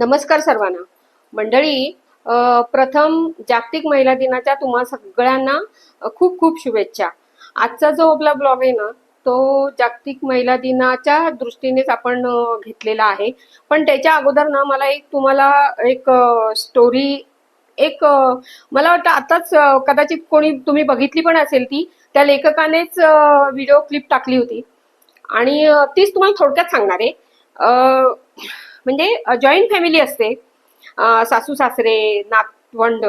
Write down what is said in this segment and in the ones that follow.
नमस्कार सर्वांना. मंडळी प्रथम जागतिक महिला दिनाच्या तुम्हा सगळ्यांना खूप खूप शुभेच्छा. आजचा जो आपला ब्लॉग आहे ना तो जागतिक महिला दिनाच्या दृष्टीनेच आपण घेतलेला आहे. पण त्याच्या अगोदर ना मला एक तुम्हाला एक स्टोरी एक मला वाटतं आताच कदाचित कोणी तुम्ही बघितली पण असेल ती त्या लेखकानेच व्हिडिओ क्लिप टाकली होती. आणि तीच तुम्हाला थोडक्यात सांगणार आहे. म्हणजे जॉईंट फॅमिली असते. सासू सासरे नातवंड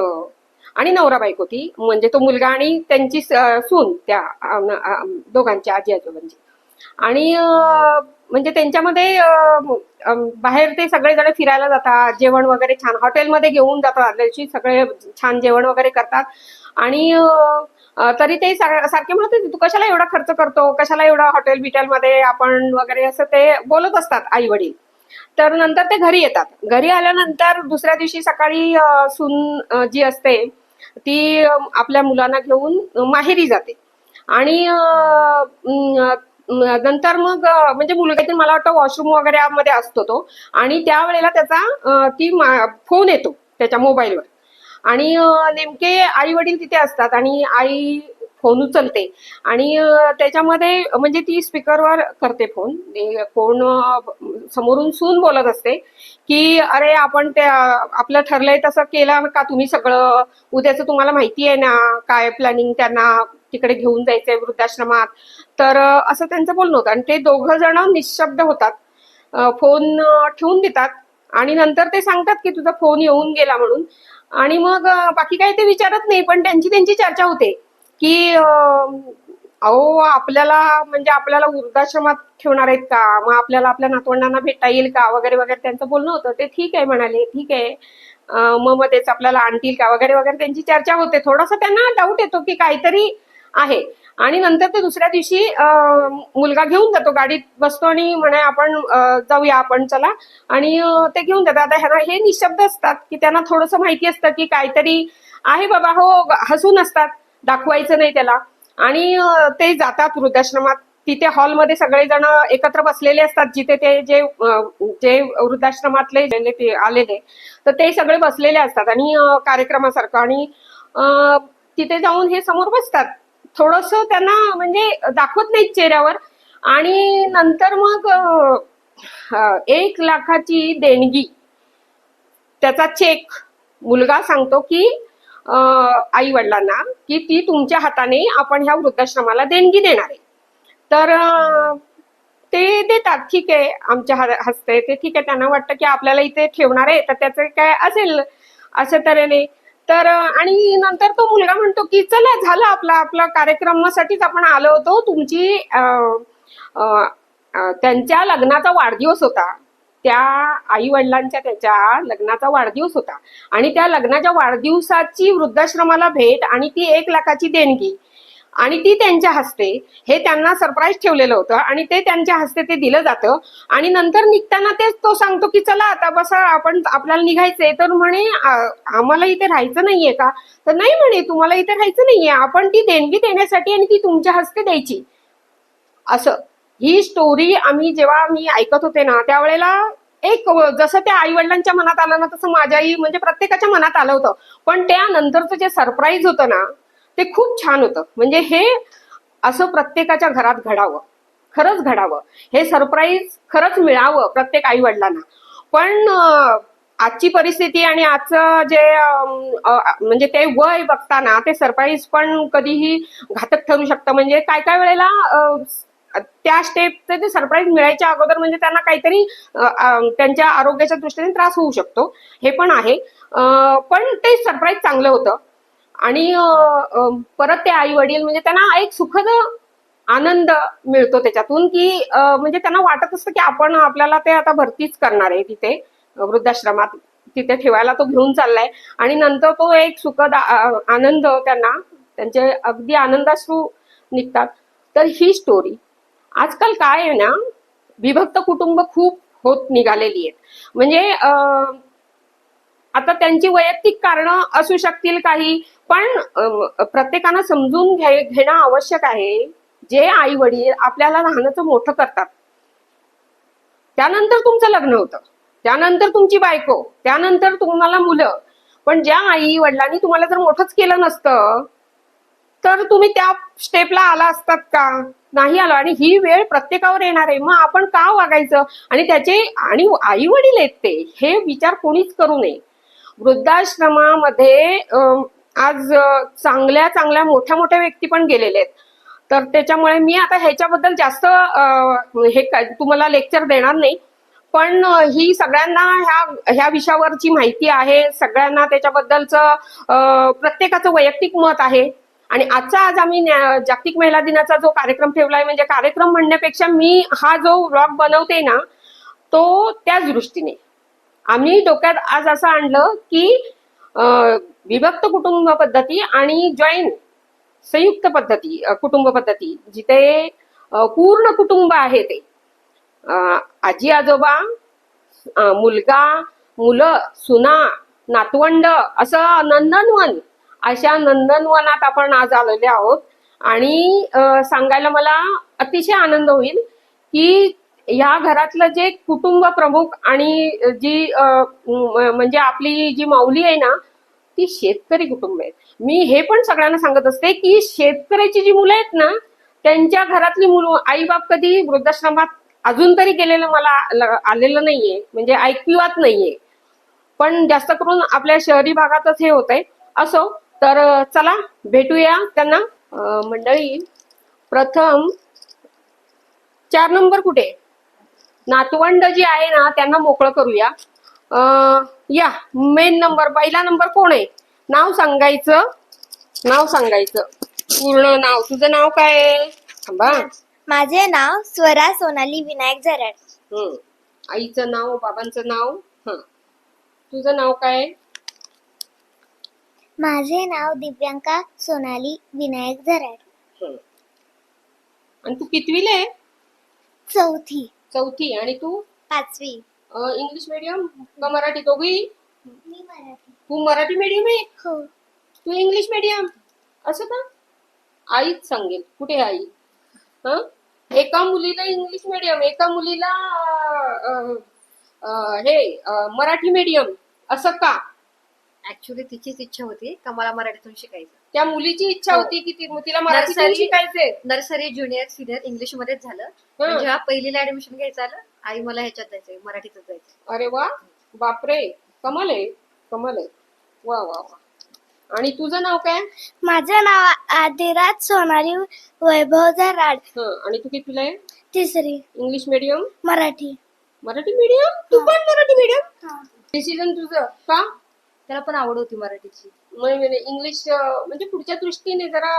आणि नवरा बायको ती. म्हणजे तो मुलगा आणि त्यांची सून त्या दोघांच्या आजी आजोबांची. आणि म्हणजे त्यांच्यामध्ये बाहेर ते सगळेजण फिरायला जातात. जेवण वगैरे छान. हॉटेलमध्ये घेऊन जातात. आदल्या दिवशी सगळे छान जेवण वगैरे करतात. आणि तरी ते सारखे म्हणत होते, तू कशाला एवढा खर्च करतो? कशाला एवढा हॉटेल बिटेलमध्ये आपण वगैरे? असं ते बोलत असतात आई वडील तर नंतर ते घरी येतात. घरी आल्यानंतर दुसऱ्या दिवशी सकाळी सून जी असते ती आपल्या मुलांना घेऊन माहेरी जाते. आणि नंतर मग म्हणजे मुलगा मला वाटतं वॉशरूम वगैरे मध्ये असतो तो. आणि त्यावेळेला त्याचा ती फोन येतो त्याच्या मोबाईलवर. आणि नेमके आई वडील तिथे असतात आणि आई फोन उचलते. आणि त्याच्यामध्ये म्हणजे ती स्पीकरवर करते फोन. कोण समोरून सून बोलत असते की अरे आपण त्या आपलं ठरलंय तसं केलं का तुम्ही सगळं? उद्याचं तुम्हाला माहिती आहे ना काय प्लॅनिंग त्यांना तिकडे घेऊन जायचंय वृद्धाश्रमात? तर असं त्यांचं बोलणं होतं. आणि ते दोघं जण निशब्द होतात. फोन ठेवून देतात. आणि नंतर ते सांगतात की तुझा फोन येऊन गेला म्हणून. आणि मग बाकी काही ते विचारत नाही पण त्यांची त्यांची चर्चा होते. की अहो आपल्याला म्हणजे आपल्याला वृद्धाश्रमात ठेवणार आहेत का? मग आपल्याला आपल्या नातवंडांना भेटता येईल का? वगैरे वगैरे त्यांचं बोलणं होतं. ते ठीक आहे म्हणाले. ठीक आहे. मग मग तेच आपल्याला आणतील का? वगैरे वगैरे त्यांची चर्चा होते. थोडासा त्यांना डाऊट येतो की काहीतरी आहे. आणि नंतर ते दुसऱ्या दिवशी मुलगा घेऊन जातो. गाडीत बसतो आणि म्हणे आपण जाऊया आपण चला. आणि ते घेऊन जातात. आता ह्यांना हे निशब्द असतात की त्यांना थोडंसं माहिती असतं की काहीतरी आहे बाबा. हो हसून असतात. दाखवायचं नाही त्याला. आणि ते जातात वृद्धाश्रमात. तिथे हॉलमध्ये सगळेजण एकत्र बसलेले असतात. जिथे ते जे जे वृद्धाश्रमातले ते आलेले तर ते सगळे बसलेले असतात. आणि कार्यक्रमासारखं. आणि तिथे जाऊन हे समोर बसतात. थोडस त्यांना म्हणजे दाखवत नाहीत चेहऱ्यावर. आणि नंतर मग एक लाखाची देणगी. त्याचा चेक मुलगा सांगतो की आई वडिलांना की ती तुमच्या हाताने आपण ह्या वृद्धाश्रमाला देणगी देणार आहे. तर ते देतात ठीक आहे आमच्या हस्ते ते ठीक आहे त्यांना वाटतं की आपल्याला इथे ठेवणार आहे तर त्याचं काय असेल अशा तऱ्हेने. तर आणि नंतर तो मुलगा म्हणतो की चला झालं आपला आपला कार्यक्रमासाठीच आपण आलो होतो तुमची त्यांच्या लग्नाचा वाढदिवस होता. त्या आई वडिलांच्या त्याच्या लग्नाचा वाढदिवस होता. आणि त्या लग्नाच्या वाढदिवसाची वृद्धाश्रमाला भेट आणि ती एक लाखाची देणगी. आणि ती त्यांच्या हस्ते हे त्यांना सरप्राईज ठेवलेलं होतं आणि ते त्यांच्या हस्ते ते दिलं जातं. आणि नंतर निघताना तेच तो सांगतो की चला आता बसा आपण आपल्याला निघायचंय. तर म्हणे आम्हाला इथे राहायचं नाहीये का? तर नाही म्हणे तुम्हाला इथे राहायचं नाहीये. आपण ती देणगी देण्यासाठी आणि ती तुमच्या हस्ते द्यायची. असं. ही स्टोरी आम्ही जेव्हा मी ऐकत होते ना त्यावेळेला एक जसं त्या आई वडिलांच्या मनात आलं ना तसं माझ्याही म्हणजे प्रत्येकाच्या मनात आलं होतं. पण त्यानंतरचं जे सरप्राईज होतं ना ते खूप छान होतं. म्हणजे हे असं प्रत्येकाच्या घरात घडावं. खरंच घडावं. हे सरप्राईज खरंच मिळावं प्रत्येक आई वडिलांना पण आजची परिस्थिती आणि आजचं जे म्हणजे ते वय बघताना ते सरप्राईज पण कधीही घातक ठरू शकतं. म्हणजे काय काय वेळेला त्या स्टेपचे ते सरप्राईज मिळायच्या अगोदर म्हणजे त्यांना काहीतरी त्यांच्या आरोग्याच्या दृष्टीने त्रास होऊ शकतो. हे पण आहे. पण ते सरप्राईज चांगलं होतं. आणि परत ते आई वडील म्हणजे त्यांना एक सुखद आनंद मिळतो त्याच्यातून की म्हणजे त्यांना वाटत असतं की आपण आपल्याला ते आता भरतीच करणार आहे तिथे वृद्धाश्रमात तिथे ठेवायला तो घेऊन चाललाय. आणि नंतर तो एक सुखद आनंद त्यांना त्यांचे अगदी आनंदाश्रू निघतात. तर ही स्टोरी आजकाल काय आहे ना विभक्त कुटुंब खूप होत निघालेली आहेत. म्हणजे आता त्यांची वैयक्तिक कारण असू शकतील काही पण प्रत्येकानं समजून घे घेणं आवश्यक आहे. जे आई वडील आपल्याला लहानाचं मोठं करतात. त्यानंतर तुमचं लग्न होतं. त्यानंतर तुमची बायको. त्यानंतर तुम्हाला मुलं. पण ज्या आई वडिलांनी तुम्हाला जर मोठंच केलं नसतं तर तुम्ही त्या स्टेपला आला असतात का? नाही आलो. आणि ही वेळ प्रत्येकावर येणार आहे. मग आपण का वागायचं? आणि त्याचे आणि आई वडील आहेत ते. हे विचार कोणीच करू नये. वृद्धाश्रमामध्ये आज चांगल्या चांगल्या मोठ्या मोठ्या व्यक्ती पण गेलेले आहेत. तर त्याच्यामुळे मी आता ह्याच्याबद्दल जास्त हे काय तुम्हाला लेक्चर देणार नाही. पण ही सगळ्यांना ह्या ह्या विषयावरची माहिती आहे. सगळ्यांना त्याच्याबद्दलचं प्रत्येकाचं वैयक्तिक मत आहे. आणि आजचा आज आम्ही न्या- जागतिक महिला दिनाचा जो कार्यक्रम ठेवलाय म्हणजे कार्यक्रम म्हणण्यापेक्षा मी हा जो व्लॉग बनवते ना तो त्याच दृष्टीने. आम्ही डोक्यात आज असं आणलं की विभक्त कुटुंब पद्धती आणि जॉईंट संयुक्त पद्धती कुटुंब पद्धती जिथे पूर्ण कुटुंब आहे ते. आजी आजोबा मुलगा मुलं सुना नातवंड असं नंदनवन अशा नंदनवनात आपण आज आलेले आहोत. आणि सांगायला मला अतिशय आनंद होईल की या घरातलं जे कुटुंब प्रमुख आणि जी म्हणजे आपली जी माऊली आहे ना ती शेतकरी कुटुंब आहेत. मी हे पण सगळ्यांना सांगत असते की शेतकऱ्याची जी मुलं आहेत ना त्यांच्या घरातली मुलं आई बाप कधी वृद्धाश्रमात अजून तरी गेलेलं मला आलेलं नाहीये म्हणजे ऐकिवात नाहीये. पण जास्त करून आपल्या शहरी भागातच हे होत आहे असो तर चला भेटूया त्यांना. मंडळी प्रथम चार नंबर कुठे? नातवंड जी आहे ना त्यांना मोकळं करूया. या मेन नंबर पहिला नंबर कोण आहे? नाव सांगायचं. नाव सांगायचं. पूर्ण नाव. तुझं नाव काय आहे? माझे नाव स्वरा सोनाली विनायक झराड. हम्म. आईचं नाव बाबांचं नाव. हा. तुझं नाव काय आहे? माझे नाव दिव्यांका सोनाली विनायक हम्म. आणि तू कितवीला आहे? चौथी. चौथी. आणि तू? पाचवी. अं, इंग्लिश मीडियम का मराठी? दोघी मी मराठी. तू मराठी मीडियम आहे? हो. तू इंग्लिश मीडियम असं का? आईच सांगेल. कुठे आई? हं? एका मुलीला इंग्लिश मीडियम एका मुलीला अं, अं, हे अं, मराठी मीडियम असं का? ऍक्च्युली तिचीच इच्छा होती का मला मराठीतून शिकायचं. त्या मुलीची इच्छा हो. होती की ती- तिला मराठीतून Nursery- शिकायचंय. नर्सरी ज्युनियर सिनियर इंग्लिश मध्येच झालं. पण जेव्हा पहिलीला ऍडमिशन घ्यायचं आलं आई मला ह्याच्यात जायचंय मराठीतच जायचं अरे वा बापरे कमाल आहे कमाल आहे. वा वा वा. आणि तुझं नाव काय? माझं नाव आदिराज सोनाली वैभव झराड हं, आणि तू कितीला आहे? तिसरी. English medium Marathi. Marathi medium तू पण मराठी मीडियम डिसिजन तुझं का? त्याला पण आवड होती मराठीची. म्हणजे इंग्लिश म्हणजे पुढच्या दृष्टीने जरा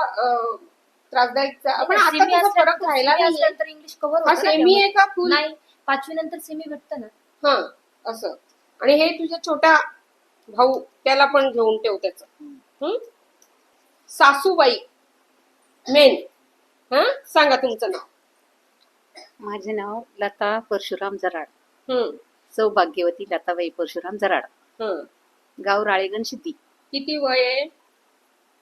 त्रासदायक पण आता Semi तुझा असल्या- फरक राहिला semi नाही असल्यानंतर इंग्लिश कव्हर हा सेमी आहे का फुल नाही पाचवी नंतर सेमी भेटतं ना. हा असं. आणि हे तुझ्या छोटा भाऊ त्याला पण घेऊन ठेव त्याच. सासूबाई मेन हा? सांगा तुमचं नाव. माझे नाव लता परशुराम जराड. हम्म. सौभाग्यवती लताबाई परशुराम जराड. हम्म गाव राळेगण सिद्धी किती वय आहे?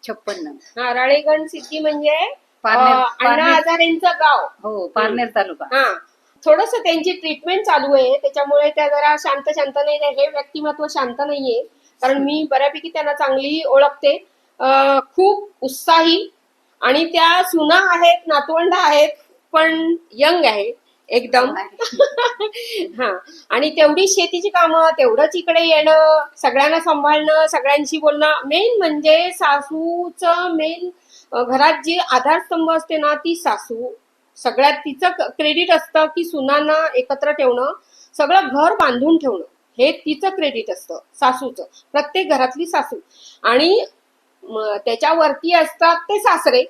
छप्पन्न. हा राळेगण सिद्धी म्हणजे पारनेर- अं, अण्णा पारनेर. हजारेंचं गाव. हो पारनेर तालुका. हा. थोडस त्यांची ट्रीटमेंट चालू आहे त्याच्यामुळे त्या जरा शांत शांत नाही हे व्यक्तिमत्व शांत नाहीये. कारण मी बऱ्यापैकी त्यांना चांगली ओळखते. अं, खूप उत्साही आणि त्या सुना आहेत नातवंड आहेत पण यंग आहे. एकदम. हा. आणि तेवढी शेतीची कामं तेवढंच इकडे येणं सगळ्यांना सांभाळणं सगळ्यांशी बोलणं. मेन म्हणजे सासूचं मेन घरात जी आधारस्तंभ असते ना ती सासू. सगळ्यात तिचं क्रेडिट असतं की सुनांना एकत्र ठेवणं सगळं घर बांधून ठेवणं. हे तिचं क्रेडिट असतं सासूचं. प्रत्येक घरातली सासू. आणि त्याच्यावरती असतात ते सासरे.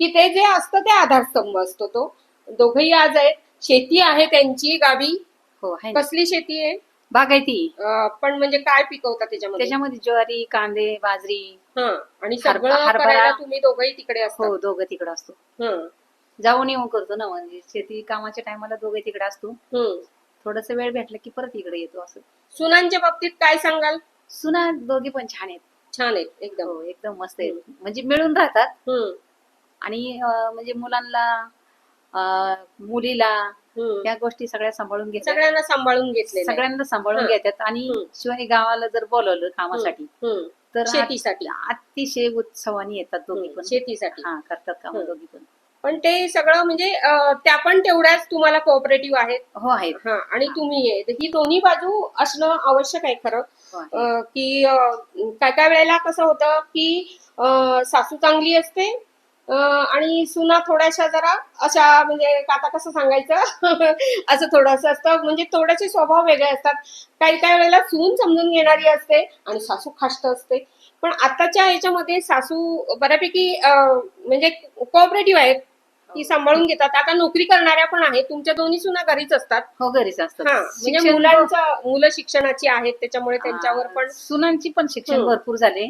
की ते जे असतं ते आधारस्तंभ असतो तो. दोघही आज आहेत. शेती आहे त्यांची गावी? हो आहे ना. कसली शेती आहे? बागायती. अं, पण म्हणजे काय पिकवतात त्याच्यामध्ये? त्याच्यामध्ये ज्वारी कांदे बाजरी. हा आणि हरभ- सगळं हरभरा. करायला तुम्ही दोघही तिकडे असतात हो दोघं तिकडं असतो. हं, जाऊन येऊन करतो ना म्हणजे शेती कामाच्या टायमाला दोघे तिकडे असतो. हं. थोडस वेळ भेटला की परत इकडे येतो असं. सुनांच्या बाबतीत काय सांगाल? सुना दोघी पण छान आहेत. छान आहेत एकदम. हो एकदम मस्त आहेत. म्हणजे मिळून राहतात. हं, आणि अं, म्हणजे मुलांना मुलीला. त्या गोष्टी सगळ्या सांभाळून घेतात सगळ्यांना सांभाळून घेतलेलं आहे. सगळ्यांना सांभाळून. घेतात आणि. शिवाय गावाला जर बोलवलं कामासाठी. तर शेतीसाठी अत- अतिशय उत्सवाने येतात दोघी. पण शेतीसाठी हा करतात काम. दोघी पण पण ते सगळं म्हणजे त्या पण तेवढ्याच तुम्हाला कोऑपरेटिव्ह आहेत हो आहेत आणि. तुम्ही ही दोन्ही बाजू असणं आवश्यक आहे खरं की काय काय वेळेला कसं होतं की सासू चांगली असते आणि सुना थोड्याशा जरा अशा म्हणजे आता कसं सांगायचं? असं थोडंसं असतं. म्हणजे थोडेसे स्वभाव वेगळे असतात. काही काही वेळेला सून समजून घेणारी असते आणि सासू खाष्ट असते. पण आताच्या ह्याच्यामध्ये सासू बऱ्यापैकी म्हणजे कोऑपरेटिव्ह आहेत. की सांभाळून घेतात. आता नोकरी करणाऱ्या पण आहेत. तुमच्या दोन्ही सुना घरीच असतात. हो घरीच असतात. म्हणजे मुलांचं मुलं शिक्षणाची आहेत. त्याच्यामुळे त्यांच्यावर पण सुनांची पण शिक्षण. भरपूर झाले.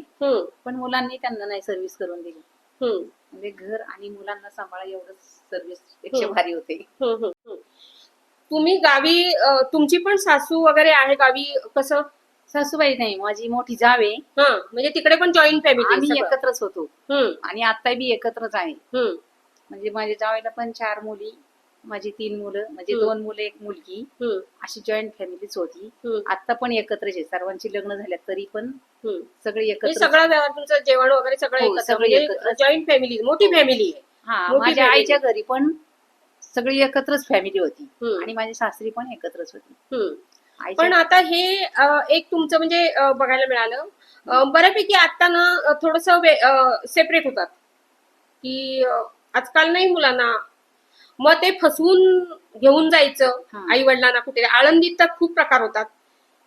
पण मुलांनी त्यांना नाही सर्व्हिस करून दिली. म्हणजे घर आणि मुलांना सांभाळा एवढंच सर्व्हिसपेक्षा हं. भारी होते. तुम्ही गावी अं, तुमची पण सासू वगैरे आहे गावी कसं? सासूबाई नाही माझी मोठी जावे हा म्हणजे तिकडे पण जॉईंट आम्ही फॅमिली एकत्रच होतो. आणि आता बी एकत्रच आहे. म्हणजे माझ्या जावेला पण चार मुली माझी तीन मुलं म्हणजे हम्म. दोन मुलं एक मुलगी हम्म अशी जॉईंट फॅमिलीच होती. हम्म आता पण एकत्रच आहे. सर्वांची लग्न झाल्यात तरी पण हम्म सगळे हे एकत्र सगळं व्यवहार तुमचं जेवण वगैरे सगळं हो, एकत्र. सगळं म्हणजे. जॉईंट फॅमिली मोठी फॅमिली आहे. हा मोठी माझ्या family. आईच्या घरी पण सगळी एकत्रच फॅमिली होती. हम्म, आणि माझी सासरी पण एकत्रच होती. हम्म. आईच्या पण आता हे अं, एक तुमचं म्हणजे अं, बघायला मिळालं. अं, बऱ्यापैकी आता ना थोडस सेपरेट होतात. की अं, आजकाल नाही मुलांना मग ते फसवून घेऊन जायचं. आई वडिलांना कुठे. आळंदीत तर खूप प्रकार होतात.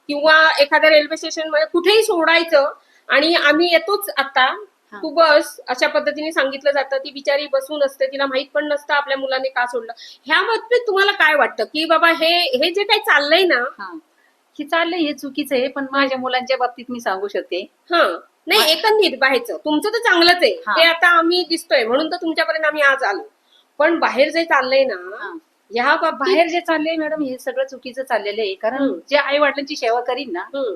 किंवा एखाद्या रेल्वे स्टेशनमध्ये कुठेही सोडायचं आणि आम्ही येतोच आता. तू बस. अशा पद्धतीने सांगितलं जातं. ती बिचारी बसून असते. तिला माहीत पण नसतं आपल्या मुलाने का सोडलं. ह्या बाबतीत तुम्हाला काय वाटतं? की बाबा हे हे जे काही चाललंय ना हा. चाललंय हे चुकीचं आहे पण माझ्या मुलांच्या बाबतीत मी सांगू शकते. हा. नाही एकंदरीत बाहेरचं. तुमचं तर चांगलंच आहे. हा. ते आता आम्ही दिसतोय. म्हणून तर तुमच्यापर्यंत आम्ही आज आलो. पण बाहेर जे चाललंय ना. ह्या बाबतीत बाहेर जे चाललंय मॅडम हे सगळं चुकीचं चाललेलं आहे कारण हम्म. जे आई वडिलांची सेवा करीन ना हम्म,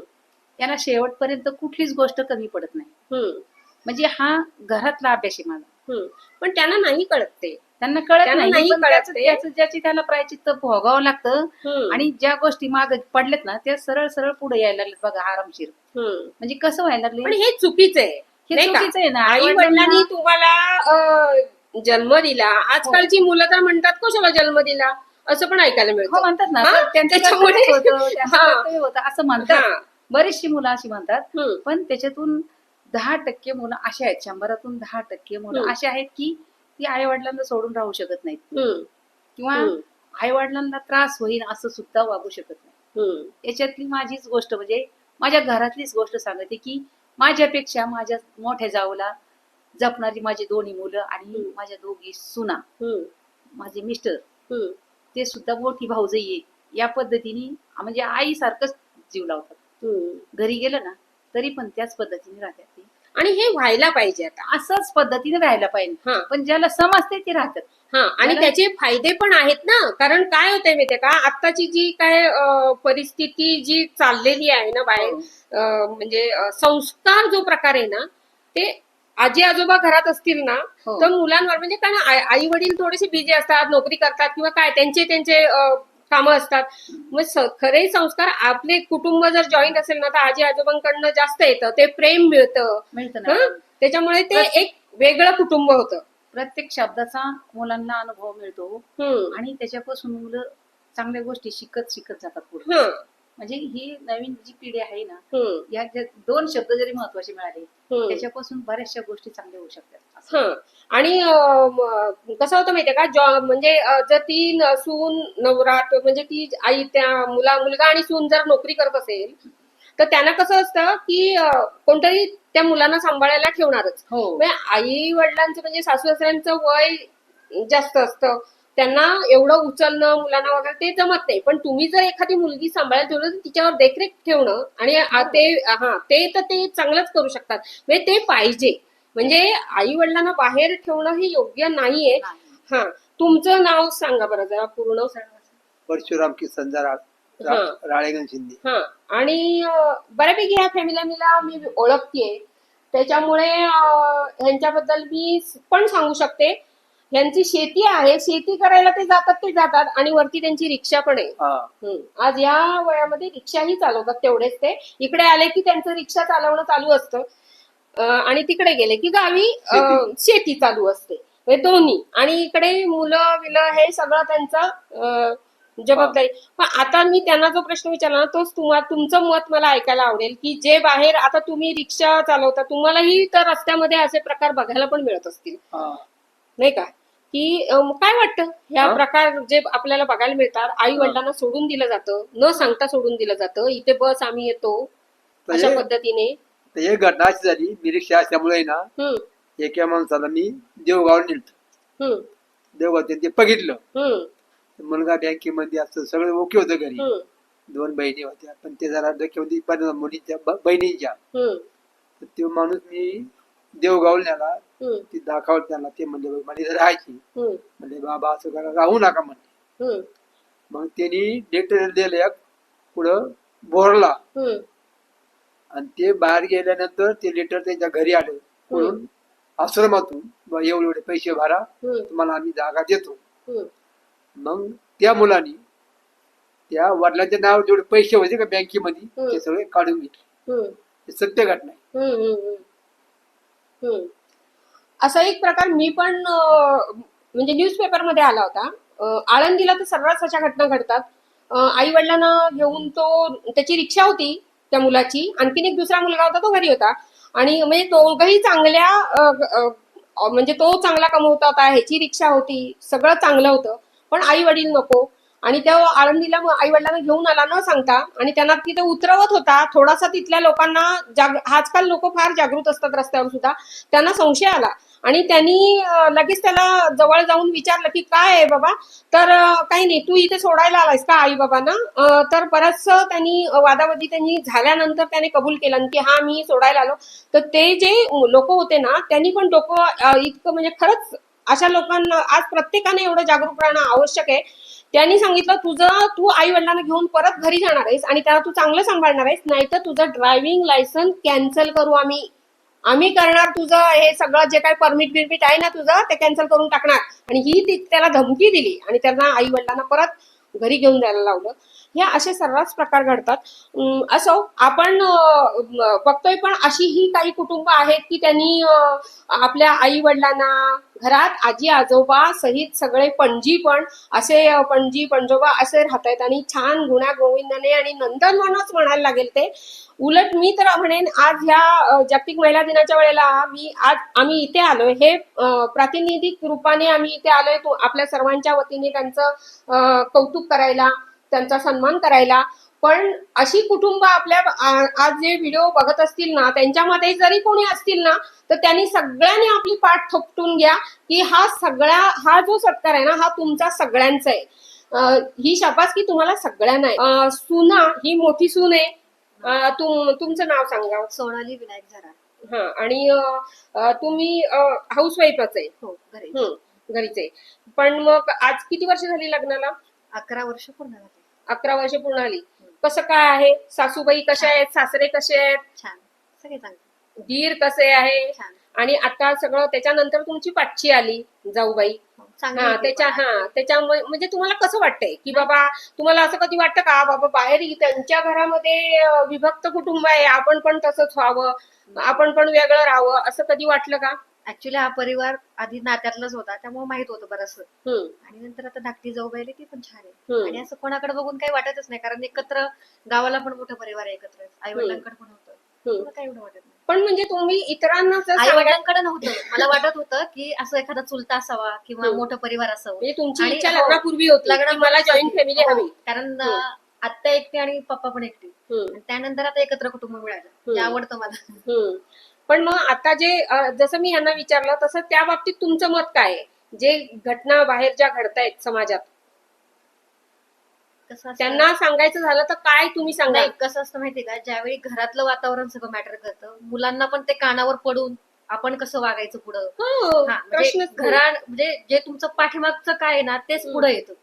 त्यांना शेवटपर्यंत कुठलीच गोष्ट कमी पडत नाही हम्म, म्हणजे हा घरातला अभ्यास आहे माझा हम्म. पण त्यांना नाही कळत ते त्यांना कळत त्यांना नाही नाही पण कळत त्याचं- ते. त्याचं ज्याची त्याला प्रायचित्त भोगावं लागतं हम्म, आणि ज्या गोष्टी माग पडलेत ना त्या सरळ सरळ पुढे यायला लागलेत बघा आरामशीर हम्म. म्हणजे कसं व्हायला पण लागले हे चुकीचं आहे हे नाही का? चुकीचं आहे ना आई वडिलांनी तुम्हाला अं, जन्म दिला आजकालची मुलं तर म्हणतात कशाला जन्म दिला असं पण ऐकायला हो मिळतं म्हणतात ना हा? तर त्यांचं त्याच्यामुळे- कर्तव्य होतं, त्यांचं हा. कर्तव्य होतं असं म्हणतात. हा. बरीचशी मुलं अशी म्हणतात. हम्म, पण त्याच्यातून दहा टक्के मुलं अशी आहेत शंभरातून दहा टक्के मुलं हम्म. अशी आहेत की ती आई वडिलांना सोडून राहू शकत नाहीत. हम्म, किंवा हम्म, आई वडिलांना त्रास होईल असं सुद्धा वागू शकत नाही. हम्म. याच्यातली माझीच गोष्ट म्हणजे माझ्या घरातलीच गोष्ट सांगते की माझ्यापेक्षा माझ्या मोठ्या जाऊला जपणारी माझी दोन्ही मुलं आणि. माझ्या दोघी सुना. माझे मिस्टर. ते सुद्धा मोठी भाऊजई आहे. या पद्धतीने म्हणजे आईसारखंच जीव लावतात. घरी गेलं ना तरी पण त्याच पद्धतीने राहतात आणि हे व्हायला पाहिजे आता. असंच पद्धतीने राहायला पाहिजे. पण ज्याला समजते ते राहतात. हा आणि त्याचे फायदे पण आहेत ना. कारण काय होतंय माहितीये का? आत्ताची जी काय परिस्थिती जी चाललेली आहे ना बाहेर हो. म्हणजे संस्कार जो प्रकार आहे ना ते आजी आजोबा घरात असतील ना हो. तर मुलांवर म्हणजे कारण आई वडील थोडेसे बिझी असतात नोकरी करतात किंवा काय त्यांचे त्यांचे अं, कामं असतात. मग स- खरे संस्कार आपले कुटुंब जर जॉईंट असेल ना तर आजी आजोबांकडनं जास्त येतं ते प्रेम मिळतं. मिळतं ना. हं? त्याच्यामुळे ते एक वेगळं कुटुंब होतं. प्रत्येक शब्दाचा मुलांना अनुभव मिळतो. हम्म आणि त्याच्यापासून मुलं चांगल्या गोष्टी शिकत शिकत जातात पुढे. हं, म्हणजे ही नवीन जी पिढी आहे ना या दोन शब्द जरी महत्त्वाचे मिळाले. त्याच्यापासून बऱ्याचशा गोष्टी चांगल्या होऊ शकतात. हं. आणि कसं होतं माहितीये का जॉ म्हणजे जर ती सून नवरा म्हणजे ती आई त्या मुला मुलगा आणि सून जर नोकरी करत असेल तर त्यांना कसं असतं की कोणतरी त्या मुलांना सांभाळायला ठेवणारच हो आई वडिलांचं म्हणजे सासू सासऱ्यांचं वय जास्त असतं त्यांना एवढं उचलणं मुलांना वगैरे ते जमत नाही. पण तुम्ही जर एखादी मुलगी सांभाळायला ठेवलं तर तिच्यावर देखरेख ठेवणं आणि आ- ते हा ते तर ते चांगलंच करू शकतात. म्हणजे ते पाहिजे. म्हणजे आई वडिलांना बाहेर ठेवणं हे योग्य नाहीये. नाही. हा. तुमचं नाव सांगा बरं जरा पूर्ण परशुराम किसन हा. राळेगण शिंदे. हा. आणि बऱ्यापैकी ह्या फॅमिलीला मी ओळखतेय. त्याच्यामुळे ह्यांच्याबद्दल मी पण सांगू शकते. यांची शेती आहे शेती करायला ते जातात ते जातात आणि वरती त्यांची रिक्षा पण आहे. हम्म. आज या वयामध्ये रिक्षाही चालवतात तेवढेच ते. इकडे आले की त्यांचं रिक्षा चालवणं चालू असतं. अं, आणि तिकडे गेले की गावी अं, शेती. चालू असते. हे दोन्ही. आणि इकडे मुलं विलं हे सगळं त्यांचं अं, जबाबदारी. पण आता मी त्यांना जो प्रश्न विचारला ना तोच तुम्हाला तुमचं मत मला ऐकायला आवडेल की जे बाहेर आता तुम्ही रिक्षा चालवता तुम्हालाही तर रस्त्यामध्ये असे प्रकार बघायला पण मिळत असतील. नाही का? की काय वाटतं? ह्या हा? प्रकार जे आपल्याला बघायला मिळतात आई वडिलांना सोडून दिलं जातं न सांगता सोडून दिलं जातं. इथे बस आम्ही येतो अशा पद्धतीने. एक घटना अशी झाली मी रिक्षा असल्यामुळे ना एका माणसाला मी देवगाव नेलं हम्म. देवगाव ते बघितलं. मुलगा बँकेमध्ये असतं सगळं ओके होतं घरी. दोन बहिणी होत्या पण ते जरा डोक्यामध्ये मुलीच्या बहिणीच्या. तो माणूस मी देवगाव नेला हम्म. ती दाखवत त्याला ते म्हणले "बाई, मला इथं राहायची हम्म. म्हणले बाबा असं करा राहू नका म्हणले. हम्म. मग त्यांनी लेटर दिलं एक पुढं बोरला. हम्म. आणि ते बाहेर गेल्यानंतर ते लेटर त्यांच्या घरी आलं. म्हणून आश्रमातून "बा, एवढे एवढे पैसे भरा हम्म. तुम्हाला आम्ही जागा देतो. हम्म. मग त्या मुलांनी त्या वडिलांच्या नावावर जेवढे पैसे होते का बँकेमध्ये हम्म. ते सगळे काढून घेतले. हम्म. हे सत्य घटना आहे. हम्म, हम्म, हम्म. असा एक प्रकार मी पण म्हणजे न्यूजपेपरमध्ये आला होता. आळंदीला तर सर्रास अशा घटना घडतात. आई वडिलांना घेऊन तो त्याची रिक्षा होती त्या मुलाची. आणखीन एक दुसरा मुलगा होता तो घरी होता. आणि म्हणजे दोघही चांगल्या म्हणजे तो चांगला कमवता होता ह्याची रिक्षा होती सगळं चांगलं होतं. पण आई वडील नको. आणि त्या आळंदीला आई वडिलांना घेऊन आला न सांगता आणि त्यांना तिथे उतरवत होता. थोडासा तिथल्या लोकांना जाग आजकाल लोक फार जागृत असतात रस्त्यावर सुद्धा. त्यांना संशय आला. आणि त्यांनी लगेच त्याला जवळ जाऊन विचारलं की काय आहे बाबा? तर काही नाही तू इथे सोडायला आलायस का आई बाबांना तर बरंच त्यांनी वादावादी त्यांनी झाल्यानंतर त्याने कबूल केलं. की हा मी सोडायला आलो. तर ते जे लोक होते ना त्यांनी पण डोकं इतकं म्हणजे खरंच अशा लोकांना आज प्रत्येकाने एवढं जागरूक राहणं आवश्यक आहे. त्यांनी सांगितलं तुझं तू आई वडिलांना घेऊन परत घरी जाणार आहेस आणि त्याला तू चांगलं सांभाळणार आहेस नाहीतर तुझं ड्रायव्हिंग लायसन्स कॅन्सल करू आम्ही. आम्ही करणार तुझं हे सगळं जे काही परमिट बिरमिट आहे ना तुझं ते कॅन्सल करून टाकणार. आणि ही ती त्याला धमकी दिली आणि त्यांना आई वडिलांना परत घरी घेऊन जायला लावलं. हे असे सर्रास प्रकार घडतात. असो आपण बघतोय पण अशी ही काही कुटुंब आहेत की त्यांनी आपल्या आई वडिलांना घरात आजी आजोबा सहित सगळे पणजी पण असे पणजी पणजोबा असे राहत आहेत आणि छान गुण्या गोविंदाने आणि नंदनवनच म्हणायला लागेल ते. उलट मी तर म्हणेन आज ह्या जागतिक महिला दिनाच्या वेळेला मी आज आम्ही इथे आलोय. हे प्रातिनिधिक रूपाने आम्ही इथे आलोय तो आपल्या सर्वांच्या वतीने त्यांचं कौतुक करायला. त्यांचा सन्मान करायला. पण अशी कुटुंब आपल्या आज जे व्हिडिओ बघत असतील ना त्यांच्यामध्ये जरी कोणी असतील ना तर त्यांनी सगळ्यांनी आपली पाठ थोपटून घ्या की हा सगळ्या हा जो सत्कार आहे ना हा तुमचा सगळ्यांचा आहे. ही शाबास की तुम्हाला सगळ्यांना आहे. सुना ही मोठी सून आहे. तुम तुमचं नाव सांगा. सोनाली विनायक झरा हा आणि तुम्ही हाऊस वाईफच आहे. हो घरीच आहे. पण मग आज किती वर्ष झाली लग्नाला? अकरा वर्ष पूर्ण झाले. अकरा वर्ष पूर्ण आली कसं काय आहे? सासूबाई कशा आहेत? सासरे कसे आहेत? छान. सगळे चांगले. दीर कसे आहे? छान. आणि आता सगळं त्याच्यानंतर तुमची पाठची आली जाऊबाई. हो, चांगले हा त्याच्या. हा त्याच्यामुळे म्हणजे तुम्हाला कसं वाटतंय? की बाबा तुम्हाला असं कधी वाटतं का? बाबा बाहेर त्यांच्या घरामध्ये अं, विभक्त कुटुंब आहे. आपण पण तसंच व्हावं. आपण पण वेगळं राहावं. असं कधी वाटलं का? ऍक्च्युली हा परिवार आधी नात्यातलाच होता त्यामुळे माहीत होतं हम्म. आणि नंतर आता धाकटी जाऊ बायली ती पण छान आहे. आणि असं कोणाकडे बघून काही वाटतच नाही कारण एकत्र गावाला पण मोठा परिवार आहे एकत्र. आई वडिलांकडे पण होतं. काही एवढं वाटत नाही. पण म्हणजे तुम्ही इतरांना आई वडिलांकडे नव्हतं. मला वाटत होतं की असं एखादा चुलता असावा किंवा. मोठं परिवार असावं. म्हणजे तुमची इच्छा हो, लग्नापूर्वी होती मला जॉईंट. फॅमिली हो, हवी. कारण. आत्ता एकटी आणि पप्पा पण एकटी. त्यानंतर आता एकत्र कुटुंब मिळालं. ते. आवडतं मला. पण मग आता जे जसं मी यांना विचारलं तसं त्या बाबतीत तुमचं मत काय आहे? जे घटना बाहेर ज्या घडतायत समाजात? त्यांना सांगायचं झालं तर काय तुम्ही नाही कसं असतं माहितीये का? ज्यावेळी घरातलं वातावरण सगळं मॅटर करतं मुलांना पण ते कानावर पडून आपण कसं वागायचं पुढं? हो, म्हणजे घरा म्हणजे जे तुमचं पाठीमागचं काय आहे ना तेच पुढे येतं.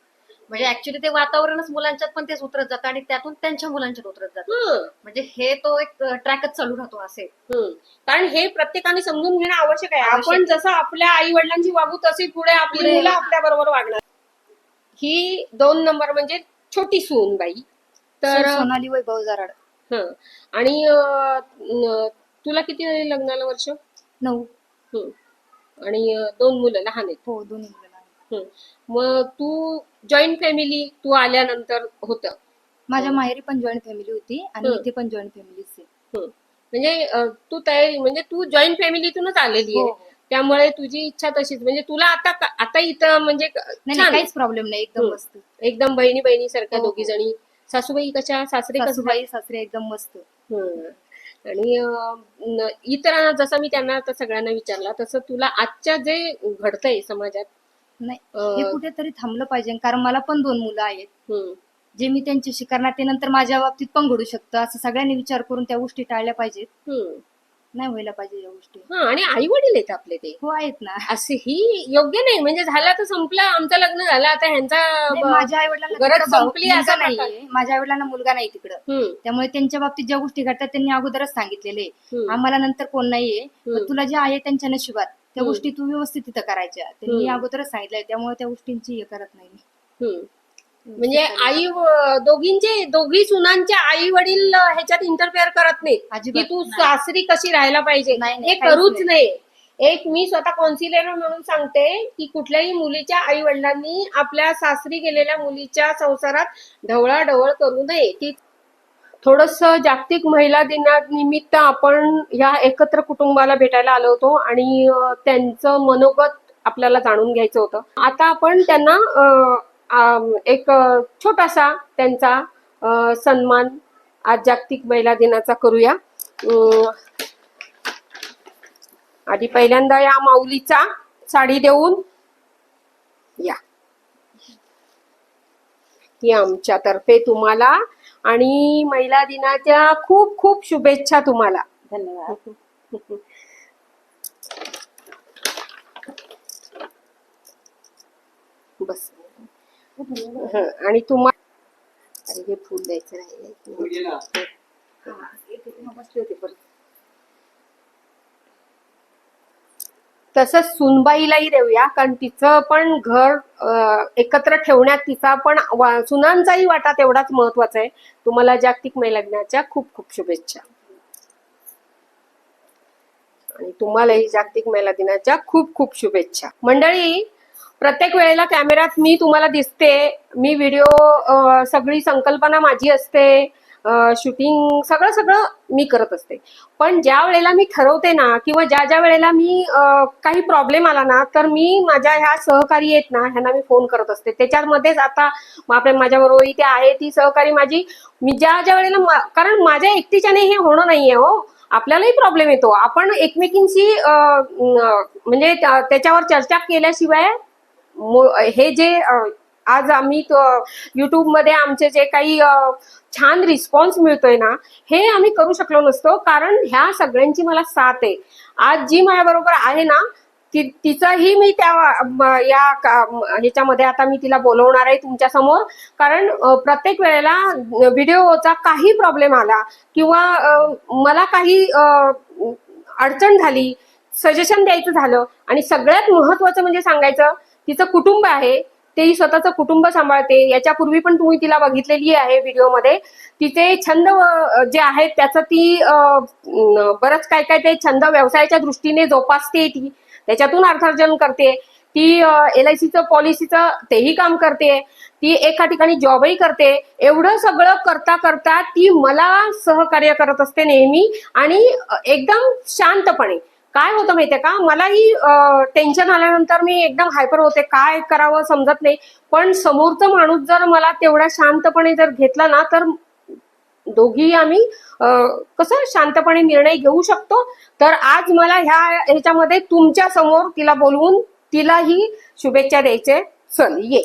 म्हणजे ऍक्च्युली ते वातावरणच मुलांच्यात पण तेच उतरत जातं आणि त्यातून त्यांच्या मुलांच्यात उतरत जातं. हं, म्हणजे हे तो एक ट्रॅकच चालू राहतो असे. हं. कारण हे प्रत्येकाने समजून घेणं आवश्यक आहे. आवश्यक. आपण जसं आपल्या आई वडिलांची वागू तशी पुढे आपली पुढे- मुलं आपल्या बरोबर वागणार. ही दोन नंबर म्हणजे छोटी सून बाई. तर सोनाली वैभव जराड. हं. आणि अं, न- तुला किती झाली लग्नाला वर्ष? नऊ. हं. आणि अं, दोन मुलं लहान आहेत. हो दोन्ही मुलं लहान. हं. मग तू जॉईंट फॅमिली तू आल्यानंतर होत माझ्या माहेरी पण जॉईंट फॅमिली होती आणि हं. इथे पण जॉईंट फॅमिलीच आहे म्हणजे अं, तू तयारी म्हणजे तू जॉईंट फॅमिलीतूनच आलेली हो, आहे हो. त्यामुळे तुझी इच्छा तशीच म्हणजे तुला आता का- आता इथं म्हणजे नाही नाही छान. काहीच प्रॉब्लेम नाही एकदम हं. मस्त एकदम बहिणी बहिणी सारख्या हो, हो. दोघी जणी सासूबाई कशा सासरे कसे सासूबाई सासरे एकदम मस्त हं. आणि अं, न- इतरांना जसं मी त्यांना आता सगळ्यांना विचारला तसं तुला आजच्या जे घडतंय समाजात नाही. हे कुठेतरी थांबलं पाहिजे कारण मला पण दोन मुलं आहेत. जे मी त्यांच्याशी करणार ते नंतर माझ्या बाबतीत पण घडू शकतं. असं सगळ्यांनी विचार करून त्या गोष्टी टाळल्या पाहिजेत. नाही व्हायला पाहिजे या गोष्टी. हा आणि आई वडील आहेत आपले ते. हो आहेत ना. असे ही योग्य नाही. म्हणजे झालं तर संपलं आमचं लग्न झालं आता ह्यांचा नाही, माझ्या आई वडिलांना गरज संपली असा प्रकार. नाहीये. माझ्या आई वडिलांना मुलगा नाही तिकडं. त्यामुळे त्यांच्या बाबतीत ज्या गोष्टी घडतात त्यांनी अगोदरच सांगितलेले. आम्हाला नंतर कोण नाहीये. हम्म. पण तुला जे आहे त्यांच्या नशिबात. त्या. गोष्टी तू व्यवस्थित तिथं करायच्या. त्यांनी. अगोदरच सांगितलंय त्यामुळे त्या गोष्टींची हे करत नाही मी. म्हणजे आई दोघींचे दोघी सुनांच्या आई वडील ह्याच्यात इंटरफेअर करत नाहीत. की तू नाही. सासरी कशी राहायला पाहिजे? नाही, नाही, हे करूच नाही. एक मी स्वतः कॉन्सिलर म्हणून सांगते की कुठल्याही मुलीच्या आई वडिलांनी आपल्या सासरी गेलेल्या मुलीच्या संसारात ढवळाढवळ करू नये. ती थोडस जागतिक महिला दिनानिमित्त आपण या एकत्र कुटुंबाला भेटायला आलो होतो आणि त्यांचं मनोगत आपल्याला जाणून घ्यायचं होतं. आता आपण त्यांना एक छोटासा त्यांचा सन्मान आज जागतिक महिला दिनाचा करूया. अं, आधी पहिल्यांदा या माऊलीचा साडी देऊन या. ही आमच्यातर्फे तुम्हाला आणि महिला दिनाच्या खूप खूप शुभेच्छा तुम्हाला. धन्यवाद. बस. हं, आणि तुम्हाला अरे हे फुल द्यायचं राहिले मुलगी ना बसले होते परत तसंच सुनबाईलाही देऊया कारण तिचं पण घर एकत्र ठेवण्यात तिचा पण वा- सुनांचाही वाटा तेवढाच महत्त्वाचा आहे. तुम्हाला जागतिक महिला खूप खूप शुभेच्छा. आणि तुम्हालाही जागतिक महिला दिनाच्या खूप खूप शुभेच्छा. मंडळी प्रत्येक वेळेला कॅमेऱ्यात मी तुम्हाला दिसते. मी व्हिडिओ सगळी संकल्पना माझी असते. शूटिंग सगळं सगळं मी करत असते. पण ज्या वेळेला मी ठरवते ना किंवा ज्या ज्या वेळेला मी काही प्रॉब्लेम आला ना तर मी माझ्या ह्या सहकारी आहेत ना ह्यांना मी फोन करत असते. त्याच्यामध्येच आता आपल्या माझ्याबरोबर इथे आहे ती सहकारी माझी मी ज्या ज्या वेळेला कारण माझ्या एकटीच्याने हे होणं नाहीये हो. आपल्यालाही प्रॉब्लेम येतो. आपण एकमेकींशी म्हणजे त्याच्यावर चर्चा केल्याशिवाय हे जे आज आम्ही युट्यूबमध्ये आमचे जे काही छान रिस्पॉन्स मिळतोय ना हे आम्ही करू शकलो नसतो. कारण ह्या सगळ्यांची मला साथ आहे. आज जी माझ्याबरोबर आहे ना ती तिचंही मी त्या या ह्याच्यामध्ये आता मी तिला बोलवणार आहे तुमच्यासमोर. कारण प्रत्येक वेळेला व्हिडिओचा काही प्रॉब्लेम आला किंवा मला काही अडचण झाली सजेशन द्यायचं झालं आणि सगळ्यात महत्वाचं म्हणजे सांगायचं तिचं कुटुंब आहे तेही स्वतःचं कुटुंब सांभाळते. याच्यापूर्वी पण तुम्ही तिला बघितलेली आहे व्हिडिओमध्ये. तिचे छंद जे आहेत त्याचं ती बरंच काय काय ते छंद व्यवसायाच्या दृष्टीने जोपासते ती. त्याच्यातून अर्थार्जन करते. ती एल आय सीचं पॉलिसीचं तेही काम करते. ती एका ठिकाणी जॉबही करते. एवढं सगळं करता करता ती मला सहकार्य करत असते नेहमी आणि एकदम शांतपणे. काय होतं माहितीये का? मलाही टेन्शन आल्यानंतर मी एकदम हायपर होते. काय करावं समजत नाही. पण समोरचा माणूस जर मला तेवढा शांतपणे जर घेतला ना तर दोघी आम्ही कसं शांतपणे निर्णय घेऊ शकतो. तर आज मला ह्या ह्याच्यामध्ये तुमच्यासमोर तिला बोलवून तिलाही शुभेच्छा द्यायचे. चल ये.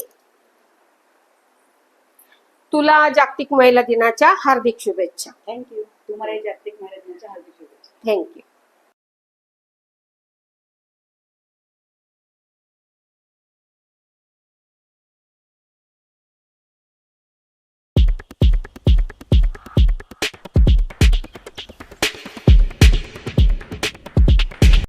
तुला जागतिक महिला दिनाच्या हार्दिक शुभेच्छा. थँक्यू तुम्हाला जागतिक महिला दिनाच्या हार्दिक शुभेच्छा. थँक्यू